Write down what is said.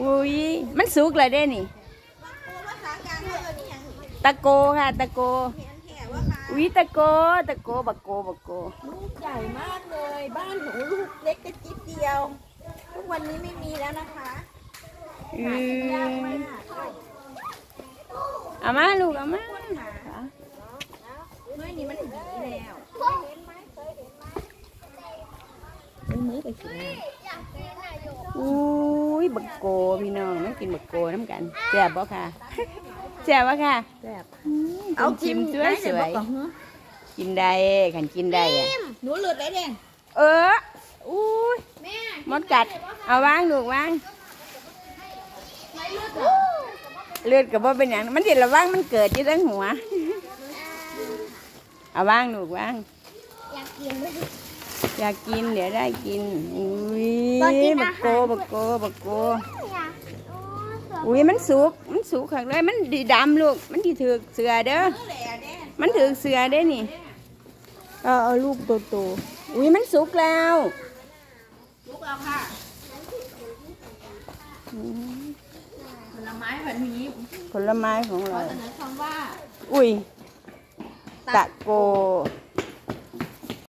อุ้ยมันสุกเลยเด้นี่ภาษากลางเขาเอิ้นอีหยังตะโกค่ะ ตะโกเห็นแห่ว่าค่ะอุ้ยตะโก ตะโกบักโกบักโก ลูกใหญ่มากเลย บ้านหนูลูกเล็กกระจิ๊บเดียว ทุกวันนี้ไม่มีแล้วนะคะอืหากินยากมมากเอามาลูกเอามาเมื่อนี้มันหนีแล้วมือไปกินอุ้ย บักโกพี่น้องไม่กินบักโกน้ำกันแซ่บบ่ค่ะแซ่บบ่ค่ะแบบเอาชิมสวยสวยๆกินได้ขันกินได้อะหนูหลุดแล้วเด้งเอออุ้ยมดกัด เอาวางลูกวางเลือดกับว่าเป็นอย่างมันเด็ดระวังมันเกิดที่ทั้งหัว เอาวางลูกวางอยากกินเลย อยากกินเดี๋ยวได้กิน อุ้ยตอนกินบัอากหารโกบักโกบักโกอยากโอ้สวยอุ้ยมันสุก มันสุกขักเลย มันดีดำลูก มันดีถือกเสือเด้อแหล่เด้งมันถือกเสือเด้นี่ เอาเอาลูกโตโตๆ อุ้ยมันสุกแล้วลูกเราค่ะอืมผลไม้แบบนี้ผลไม้ของขอเราเสนอคำว่า อุ้ยตะโก